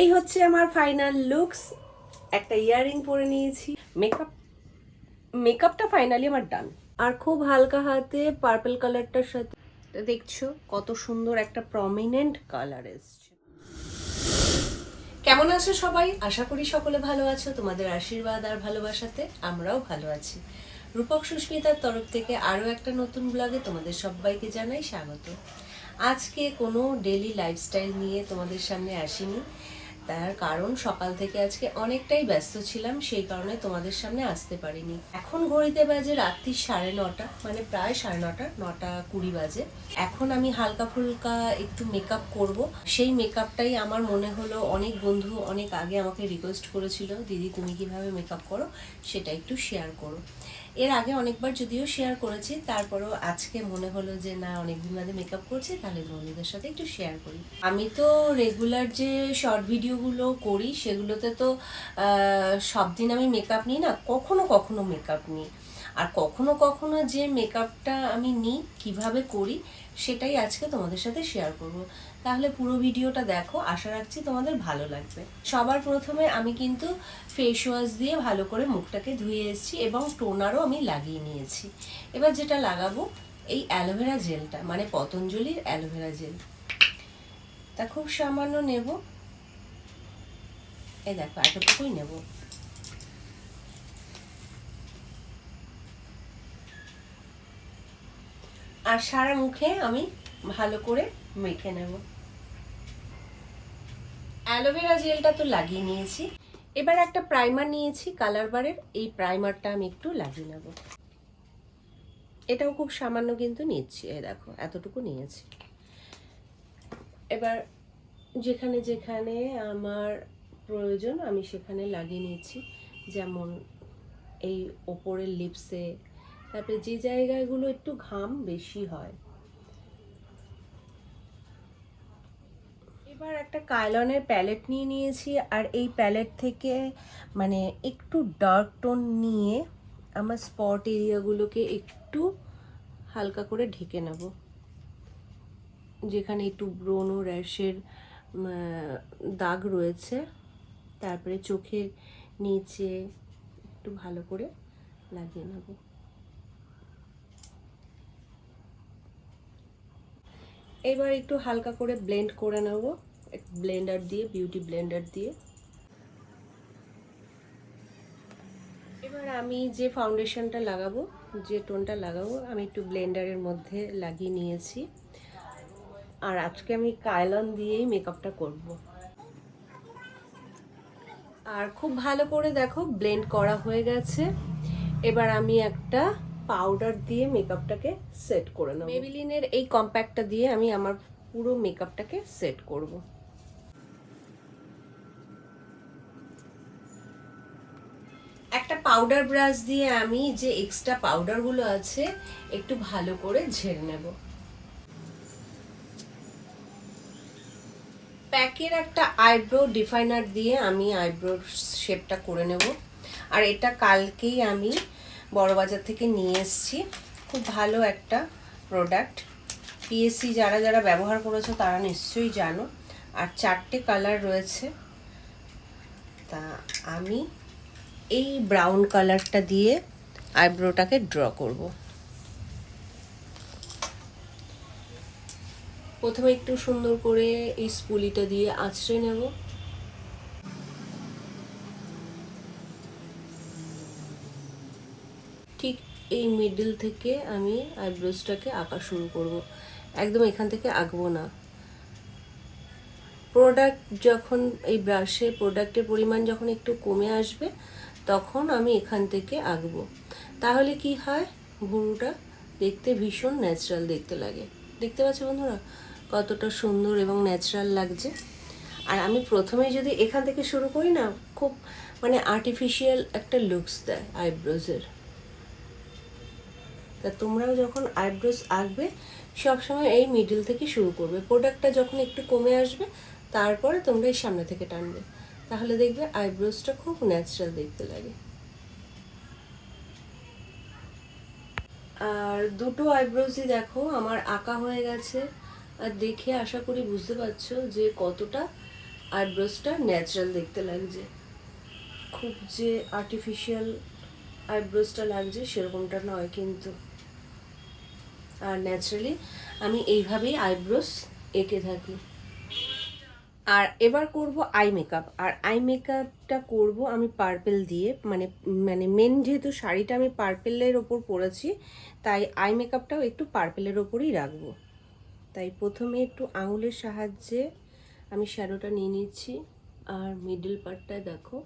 এই হচ্ছে আমার ফাইনাল লুকস একটা ইয়াররিং পরে নিয়েছি। মেকআপ মেকআপটা ফাইনালি আমার ডান আর খুব হালকা হাতে পার্পল কালারটার সাথে দেখছ কত সুন্দর একটা প্রমিনেন্ট কালার এসছে। কেমন আছো সবাই? আশা করি সকলে ভালো আছো। তোমাদের আশীর্বাদ আর ভালোবাসাতে আমরাও ভালো আছি। রূপক সুস্মিতার তরফ থেকে আরও একটা নতুন ব্লগে তোমাদের সবাইকে জানাই স্বাগত। আজকে কোনো ডেলি লাইফস্টাইল নিয়ে তোমাদের সামনে আসিনি। তার কারণ সকাল থেকে আজকে অনেকটাই ব্যস্ত ছিলাম, সেই কারণে তোমাদের সামনে আসতে পারিনি। এখন ঘড়িতে বাজে রাত্রি সাড়ে নটা মানে প্রায় সাড়ে নটা নটা কুড়ি বাজে। এখন আমি হালকা ফুলকা একটু মেকআপ করব। সেই মেকআপটাই আমার মনে হলো অনেক বন্ধু অনেক আগে আমাকে রিকোয়েস্ট করেছিল, দিদি, তুমি কীভাবে মেকআপ করো? সেটা একটু শেয়ার করো। এর আগে অনেকবার যদিও শেয়ার করেছি, তারপরেও আজকে মনে হলো যে না, অনেকদিন বাদে মেকআপ করছি, তাহলে বন্ধুদের সাথে একটু শেয়ার করি। আমি তো রেগুলার যে শর্ট ভিডিওগুলো করি, সেগুলোতে তো সব দিন আমি মেকআপ নিই না, কখনো কখনো মেকআপ নিই। আর কখনো কখনো যে মেকআপটা আমি নিই, কীভাবে করি, সেটাই আজকে তোমাদের সাথে শেয়ার করব। তাহলে পুরো ভিডিওটা দেখো, আশা রাখছি তোমাদের ভালো লাগবে। সবার প্রথমে আমি কিন্তু ফেস ওয়াশ দিয়ে ভালো করে মুখটাকে ধুয়ে এসেছি এবং টোনারও আমি লাগিয়ে নিয়েছি। এবার যেটা লাগাবো, এই অ্যালোভেরা জেলটা মানে পতঞ্জলির অ্যালোভেরা জেল। তা খুব সামান্য নেব। এই দেখো, এতটুকুই নেব। আর সারা মুখে আমি ভালো করে মেখে নেব। অ্যালোভেরা জেলটা তো লাগিয়ে নিয়েছি। এবার একটা প্রাইমার নিয়েছি, কালার বারের। এই প্রাইমারটা আমি একটু লাগিয়ে নেব। এটাও খুব সামান্য কিন্তু নিচ্ছি, এই দেখো, এতটুকু নিয়েছি। এবার যেখানে যেখানে আমার প্রয়োজন, আমি সেখানে লাগিয়ে নিয়েছি যেমন এই ওপরের লিপসে। তারপরে যে জায়গাগুলো একটু ঘাম বেশি হয় এবার একটা কায়লনের প্যালেট নিয়ে নিয়েছি, আর এই প্যালেট থেকে মানে একটু ডার্ক টোন নিয়ে আমার স্পট এরিয়াগুলোকে একটু হালকা করে ঢেকে নেব। যেখানে একটু ব্রোনো র্যাশের দাগ রয়েছে, তারপরে চোখের নিচে একটু ভালো করে লাগিয়ে নেব। এবার একটু হালকা করে ব্লেন্ড করে নেব। ব্লেন্ডার দিয়ে বিউটি ব্লেন্ডার দিয়ে। এবার আমি যে ফাউন্ডেশনটা লাগাবো, যে টোনটা লাগাবো, আমি একটু ব্লেন্ডারের মধ্যে লাগিয়ে নিয়েছি। আর আজকে আমি কায়লন দিয়েই মেকআপটা করব। আর খুব ভালো করে দেখো ব্লেন্ড করা হয়ে গেছে। এবার আমি একটা পাউডার দিয়ে মেকআপটাকে সেট করে নেব। মেবিলিনের এই কম্প্যাক্টটা দিয়ে আমি আমার পুরো মেকআপটাকে সেট করব। একটা পাউডার ব্রাশ দিয়ে আমি যে এক্সট্রা পাউডারগুলো আছে, একটু ভালো করে ঝেড়ে নেব। প্যাকের একটা আইব্রো ডিফাইনার দিয়ে আমি আইব্রো শেপটা করে নেব। আর এটা কালকেই আমি বড়বাজার থেকে নিয়ে এসেছি। খুব ভালো একটা প্রোডাক্ট পিএসসি যারা যারা ব্যবহার করেছ তারা নিশ্চয়ই জানো। আর চারটে কালার রয়েছে। তা আমি এই ব্রাউন কালারটা দিয়ে আইব্রোটাকে ড্র করব। প্রথমে একটু সুন্দর করে এই স্পুলিটা দিয়ে আঁচড়ে নেব ঠিক এই মিডল থেকে আমি আইব্রোজটাকে আঁকা শুরু করব। একদম এখান থেকে আঁকবো না। প্রোডাক্ট যখন, এই ব্রাশে প্রোডাক্টের পরিমাণ যখন একটু কমে আসবে, তখন আমি এখান থেকে আঁকবো। তাহলে কি হয়? ভুরুটা দেখতে ভীষণ ন্যাচারাল দেখতে লাগে। দেখতে পাচ্ছ বন্ধুরা? কতটা সুন্দর এবং ন্যাচারাল লাগছে। আর আমি প্রথমেই যদি এখান থেকে শুরু করি না, খুব মানে আর্টিফিশিয়াল একটা লুকস দেয় আইব্রোজের তা তোমরাও যখন আইব্রোস আঁকবে, সবসময় এই মিডল থেকে শুরু করবে। প্রোডাক্টটা যখন একটু কমে আসবে, তারপরে তোমরা এই সামনে থেকে টানবে। তাহলে দেখবে আইব্রোসটা খুব ন্যাচারাল দেখতে লাগে। আর দুটো আইব্রোজই দেখো, আমার আঁকা হয়ে গেছে। আর দেখে আশা করি বুঝতে পারছ যে কতটা আইব্রোসটা ন্যাচারাল দেখতে লাগছে। খুব যে আর্টিফিশিয়াল আইব্রোসটা লাগছে সেরকমটা নয় কিন্তু। আর ন্যাচারালি আমি এইভাবেই আইব্রোস এঁকে থাকি। আর এবার করব আই মেকআপ আর আই মেকআপটা করব আমি পার্পেল দিয়ে। মানে মানে মেন যেহেতু শাড়িটা আমি পার্পেলের ওপর পরেছি, তাই আই মেকআপটাও একটু পার্পেলের ওপরই রাখব। তাই প্রথমে একটু আঙুলের সাহায্যে আমি শ্যাডোটা নিয়ে নিচ্ছি। আর মিডল পার্টটা দেখো,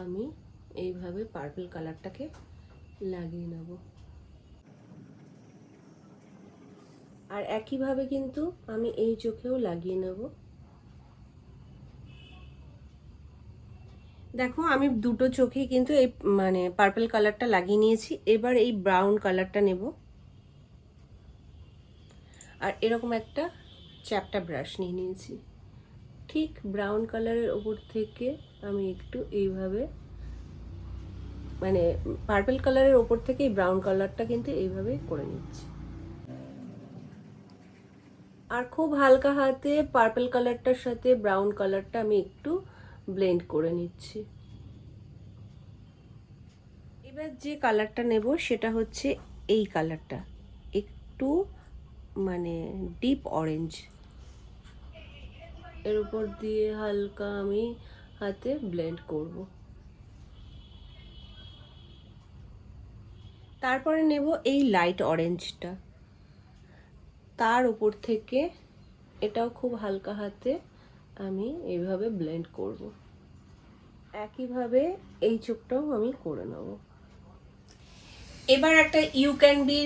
আমি এইভাবে পার্পল কালারটাকে লাগিয়ে নেব। আর একইভাবে কিন্তু আমি এই চোখেও লাগিয়ে নেব। দেখো, আমি দুটো চোখেই কিন্তু এই মানে পার্পল কালারটা লাগিয়ে নিয়েছি। এবার এই ব্রাউন কালারটা নেব। আর এরকম একটা চ্যাপটা ব্রাশ নিয়ে নিয়েছি। ঠিক ব্রাউন কালারের ওপর থেকে আমি একটু এইভাবে মানে পার্পল কালারের ওপর থেকে এই ব্রাউন কালারটা কিন্তু এইভাবে করে নিচ্ছি। আর খুব হালকা হাতে পার্পল কালারটার সাথে ব্রাউন কালারটা আমি একটু ব্লেন্ড করে নিচ্ছি। এবার যে কালারটা নেব সেটা হচ্ছে এই কালারটা একটু মানে ডিপ অরেঞ্জ এর উপর দিয়ে হালকা আমি হাতে ব্লেন্ড করব। তারপরে নেব এই লাইট অরেঞ্জটা তার উপর থেকে এটাও খুব হালকা হাতে আমি এইভাবে ব্লেন্ড করব। একইভাবে এই চোখটাও আমি করে নেব। এবার একটা ইউ ক্যান বি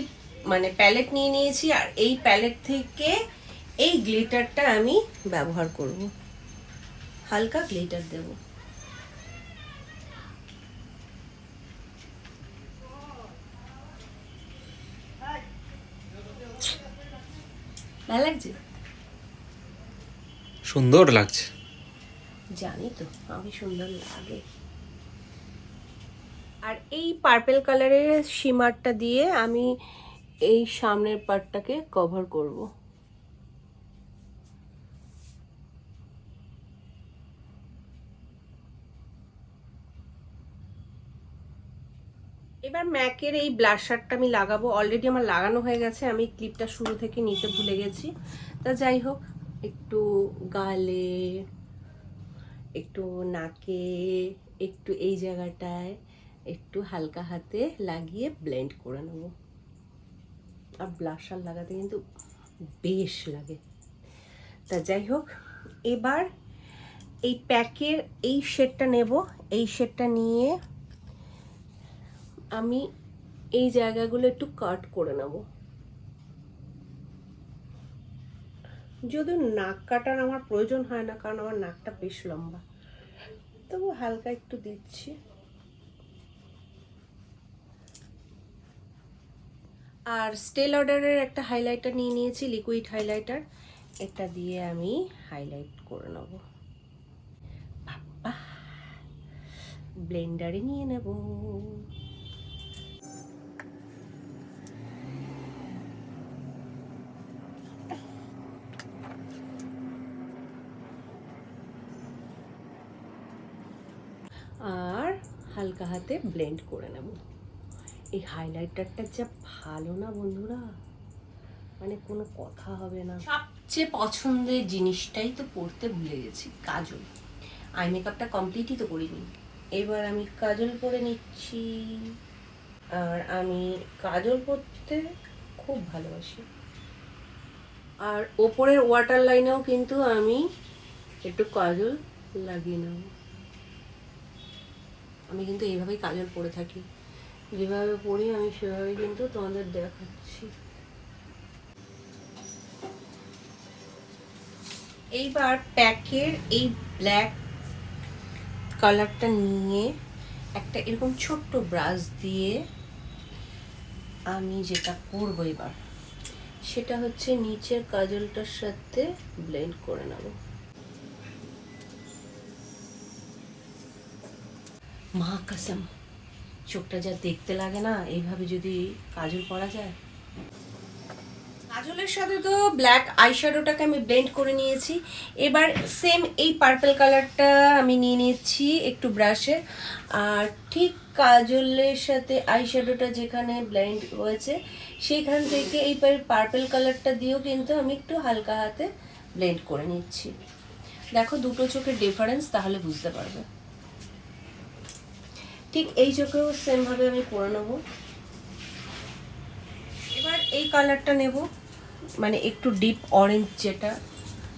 মানে প্যালেট নিয়ে নিয়েছি আর এই প্যালেট থেকে এই গ্লিটারটা আমি ব্যবহার করব। হালকা গ্লিটার দেব। ভালো লাগছে? সুন্দর লাগছে। জানি তো আমি সুন্দর লাগে। আর এই পার্পেল কালারের শিমারটা দিয়ে আমি এই সামনের পার্টটাকে কভার করব। এবার ম্যাকের এই ব্লাশারটা আমি লাগাবো। অলরেডি আমার লাগানো হয়ে গেছে। আমি ক্লিপটা শুরু থেকে নিতে ভুলে গেছি। তা যাই হোক, একটু গালে, একটু নাকে, একটু এই জায়গাটায়, একটু হালকা হাতে লাগিয়ে ব্লেন্ড করে নেব। আর ব্লাশার লাগাতে কিন্তু বেশ লাগে। তা যাই হোক, এবার এই প্যাকের এই শেডটা নেব। এই শেডটা নিয়ে আমি এই জায়গাগুলো একটু কাট করে নেব। যদিও নাক কাটার আমার প্রয়োজন হয় না, কারণ আমার নাকটা বেশ লম্বা। তবু হালকা একটু দিচ্ছি। আর স্টেল অর্ডারের একটা হাইলাইটার নিয়ে নিয়েছি, লিকুইড হাইলাইটার। এটা দিয়ে আমি হাইলাইট করে নেব। বাবা ব্লেন্ডারে নিয়ে নেব। আর হালকা হাতে ব্লেন্ড করে নেব। এই হাইলাইটারটা যা ভালো না বন্ধুরা? মানে কোনো কথা হবে না। সবচেয়ে পছন্দের জিনিসটাই তো পড়তে ভুলে গেছি, কাজল। আই মেকআপটা কমপ্লিটই তো করিনি। এবার আমি কাজল পরে নিচ্ছি। আর আমি কাজল পরতে খুব ভালোবাসি। আর ওপরের ওয়াটার লাইনেও কিন্তু আমি একটু কাজল লাগিয়ে নেব। আমি কিন্তু এইভাবেই কাজল পরে থাকি। যেভাবে পড়ি, আমি সেভাবে কিন্তু তোমাদের দেখাচ্ছি। এইবার প্যাকের এই ব্ল্যাক কালারটা নিয়ে একটা এরকম ছোট্ট ব্রাশ দিয়ে আমি যেটা করব এবার, সেটা হচ্ছে নিচের কাজলটার সাথে ব্লেন্ড করে নেব। মা কাসম চোখটা যা দেখতে লাগে না, এইভাবে যদি কাজল করা যায়। কাজলের সাথে তো ব্ল্যাক আইশ্যাডোটাকে আমি ব্লেন্ড করে নিয়েছি। এবার সেম এই পার্পল কালারটা আমি নিয়ে নিচ্ছি একটু ব্রাশে আর ঠিক কাজলের সাথে আইশ্যাডোটা যেখানে ব্লেন্ড হয়েছে, সেইখান থেকে এই পার্পল কালারটা দিয়েও কিন্তু আমি একটু হালকা হাতে ব্লেন্ড করে নিচ্ছি। দেখো দুটো চোখের ডিফারেন্স তাহলে বুঝতে পারবে। ঠিক এই চোখেও সেমভাবে আমি করে নেব। এবার এই কালারটা নেব মানে একটু ডিপ অরেঞ্জ যেটা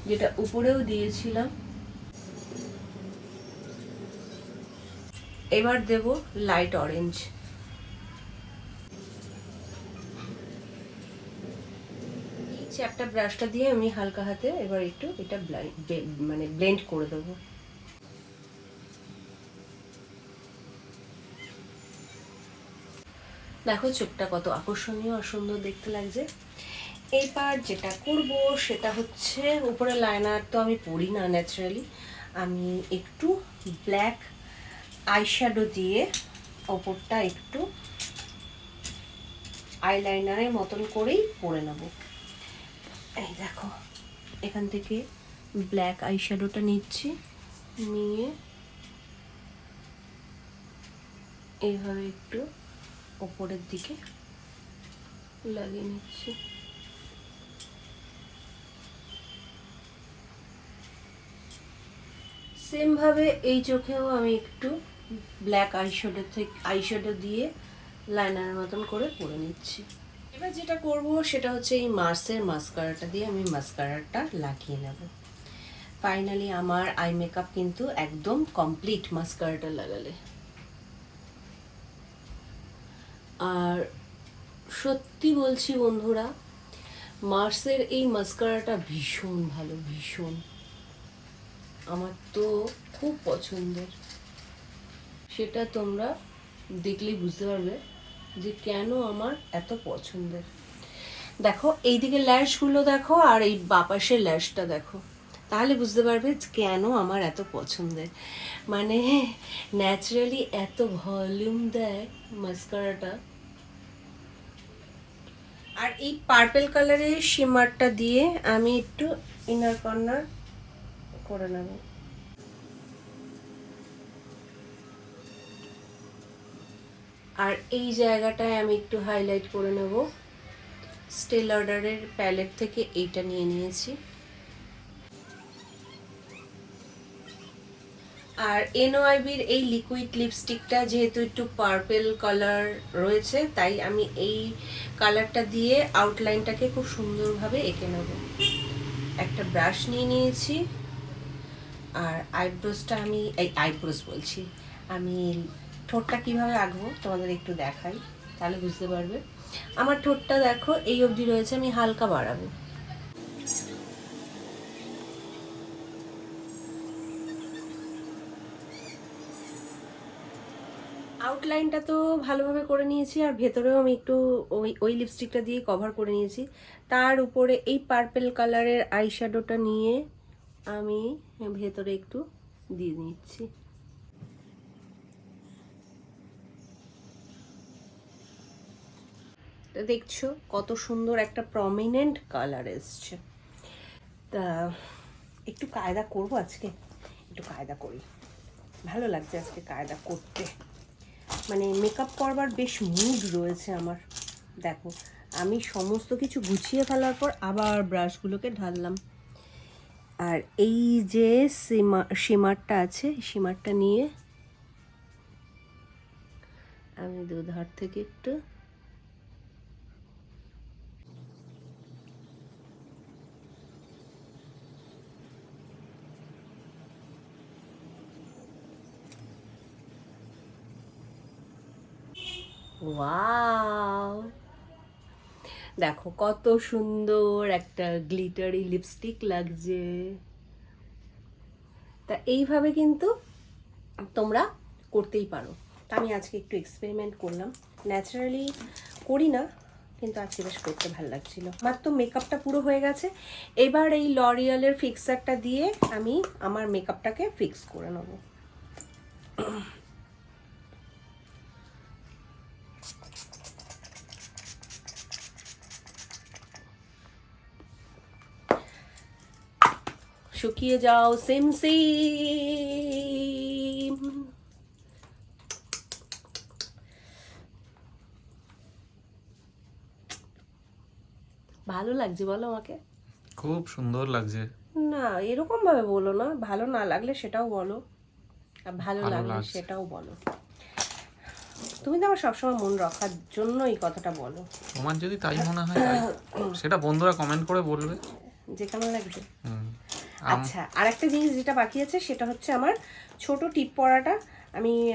যেটা উপরেও দিয়েছিলাম। এবার দেব লাইট অরেঞ্জ চ্যাপটা ব্রাশটা দিয়ে আমি হালকা হাতে এবার একটু এটা মানে ব্লেন্ড করে দেবো। দেখো চোখটা কত আকর্ষণীয় আর সুন্দর দেখতে লাগছে। এইবার যেটা করব সেটা হচ্ছে উপরে লাইনার তো আমি পরি না ন্যাচারালি আমি একটু ব্ল্যাক আইশ্যাডো দিয়ে ওপরটা একটু আইলাইনারের মতন করেই পরে নেব। এই দেখো, এখান থেকে ব্ল্যাক আইশ্যাডোটা নিচ্ছি, নিয়ে এইভাবে একটু ওপরের দিকে লাগিয়ে নিচ্ছি। সেমভাবে এই চোখেও আমি একটু ব্ল্যাক আইশ্যাডো থেকে আইশ্যাডো দিয়ে লাইনারের মতন করে পরে নিচ্ছি। এবার যেটা করব সেটা হচ্ছে এই মার্সের মাস্কারাটা দিয়ে আমি মাস্কারাটা লাগিয়ে নেব। ফাইনালি আমার আই মেকআপ কিন্তু একদম কমপ্লিট মাস্কারাটা লাগালে। আর সত্যি বলছি বন্ধুরা মার্সের এই মাস্কারাটা ভীষণ ভালো, ভীষণ। আমার তো খুব পছন্দের। সেটা তোমরা দেখলেই বুঝতে পারবে যে কেন আমার এত পছন্দের। দেখো, এইদিকে ল্যাশগুলো দেখো আর এই বাপাসের ল্যাশটা দেখো। তাহলে বুঝতে পারবে কেন আমার এত পছন্দের। মানে ন্যাচারালি এত ভলিউম দেয় মাস্কারাটা আর এই পার্পেল কালারের শিমারটা দিয়ে আমি একটু ইনার কর্নার করে নেব। আর এই জায়গাটায় আমি একটু হাইলাইট করে নেব। স্টেল অর্ডারের প্যালেট থেকে এইটা নিয়ে নিয়েছি। আর এনওআইবির এই লিকুইড লিপস্টিকটা যেহেতু একটু পার্পেল কালার রয়েছে, তাই আমি এই কালারটা দিয়ে আউটলাইনটাকে খুব সুন্দরভাবে এঁকে নেব। একটা ব্রাশ নিয়ে নিয়েছি, আর আইব্রোসটা আমি, এই আইব্রোস বলছি, আমি ঠোঁটটা কীভাবে আঁকবো তোমাদের একটু দেখাই, তাহলে বুঝতে পারবে। আমার ঠোঁটটা দেখো, এই অবধি রয়েছে, আমি হালকা বাড়াবো। আউটলাইনটা তো ভালোভাবে করে নিয়েছি, আর ভেতরেও আমি একটু ওই ওই লিপস্টিকটা দিয়ে কভার করে নিয়েছি। তার উপরে এই পার্পেল কালারের আইশ্যাডোটা নিয়ে আমি ভেতরে একটু দিয়ে নিচ্ছি। দেখছ কত সুন্দর একটা প্রমিনেন্ট কালার এসছে। তা একটু কায়দা করব আজকে? একটু কায়দা করি। ভালো লাগছে আজকে কায়দা করতে। মানে মেকআপ করবার বেশ মুড রয়েছে আমার। দেখো, আমি সমস্ত কিছু গুছিয়ে ফেলার পর আবার ব্রাশগুলোকে ঢাললাম। আর এই যে সিমা, সিমারটা আছে, সিমারটা নিয়ে আমি দুধার থেকে একটু ওয়াও দেখো, কত সুন্দর একটা গ্লিটারি লিপস্টিক লাগছে। তা এইভাবে কিন্তু তোমরা করতেই পারো। তা আমি আজকে একটু এক্সপেরিমেন্ট করলাম। ন্যাচারালি করি না, কিন্তু আজকে বেশ করতে ভালো লাগছিল। আমার তো মেকআপটা পুরো হয়ে গেছে। এবার এই লরিয়ালের ফিক্সারটা দিয়ে আমি আমার মেকআপটাকে ফিক্স করে নেব। শুকিয়ে যাও সেম সেম। ভালো লাগছে বলো আমাকে? খুব সুন্দর লাগছে। না এরকম ভাবে বলো না ভালো না লাগলে সেটাও বলো। আর ভালো লাগলে সেটাও বলো। তুমি তো আমার সবসময় মন রাখার জন্য এই কথাটা বলো। তোমার যদি তাই মনে হয় সেটা বন্ধুরা কমেন্ট করে বলবে। যে কেমন লাগছে? হুম। আচ্ছা আর একটা জিনিস যেটা বাকি আছে, সেটা হচ্ছে আমার ছোট টিপ পরাটা আমি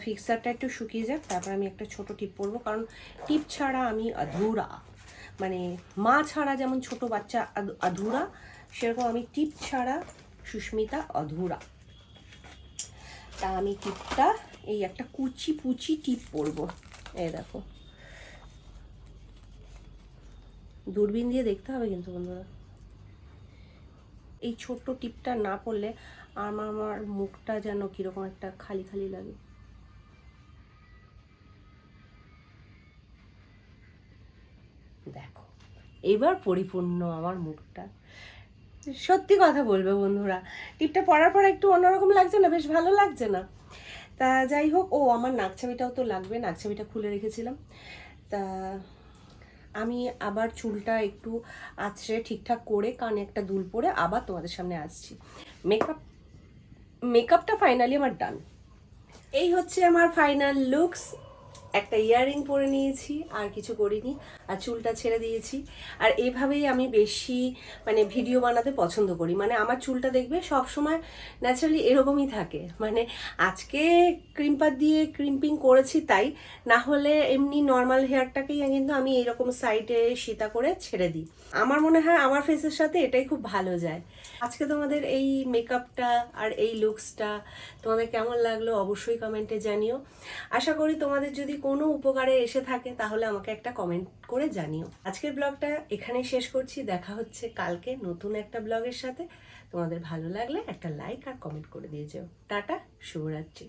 ফিক্সারটা একটু শুকিয়ে যাক, তারপর আমি একটা ছোট টিপ পরবো কারণ টিপ ছাড়া আমি অধুরা। মানে মা ছাড়া যেমন ছোট বাচ্চা আধ- অধুরা, সেরকম আমি টিপ ছাড়া সুস্মিতা অধুরা। তা আমি টিপটা, এই একটা কুচি পুচি টিপ পরবো এই দেখো। দূরবীন দিয়ে দেখতে হবে কিন্তু বন্ধুরা। এই ছোট্ট টিপটা না পড়লে আমার আমার মুখটা যেন কীরকম একটা খালি খালি লাগে। দেখো, এবার পরিপূর্ণ আমার মুখটা। সত্যি কথা বলবে বন্ধুরা, টিপটা পরার পর একটু অন্যরকম লাগছে না? বেশ ভালো লাগছে না? তা যাই হোক, ও আমার নাকছাবিটাও তো লাগবে নাকছাবিটা খুলে রেখেছিলাম। তা আমি আবার চুলটা একটু আছড়ে ঠিকঠাক করে কানে একটা দুল পরে আবার তোমাদের সামনে আসছি। মেকআপ মেকআপটা ফাইনালি আমার ডান এই হচ্ছে আমার ফাইনাল লুকস একটা ইয়াররিং পরে নিয়েছি, আর কিছু করিনি, আর চুলটা ছেড়ে দিয়েছি। আর এইভাবেই আমি বেশি মানে ভিডিও বানাতে পছন্দ করি। মানে আমার চুলটা দেখবে সব সময় ন্যাচারালি এরকমই থাকে। মানে আজকে ক্রিম্পার দিয়ে ক্রিম্পিং করেছি তাই, না হলে এমনি নর্মাল হেয়ারটাকেই কিন্তু আমি এরকম সাইডে সীতা করে ছেড়ে দিই। আমার মনে হয় আমার ফেসের সাথে এটাই খুব ভালো যায়। আজকে তোমাদের এই মেকআপটা আর এই লুকসটা তোমাদের কেমন লাগল অবশ্যই কমেন্টে জানিও। আশা করি তোমাদের যদি কোনো উপকারে এসে থাকে, তাহলে আমাকে একটা কমেন্ট করে জানিও। আজকের ব্লগটা এখানেই শেষ করছি। দেখা হচ্ছে কালকে নতুন একটা ব্লগের সাথে। তোমাদের ভালো লাগলে একটা লাইক আর কমেন্ট করে দিয়ে যেও। টাটা, শুভরাত্রি।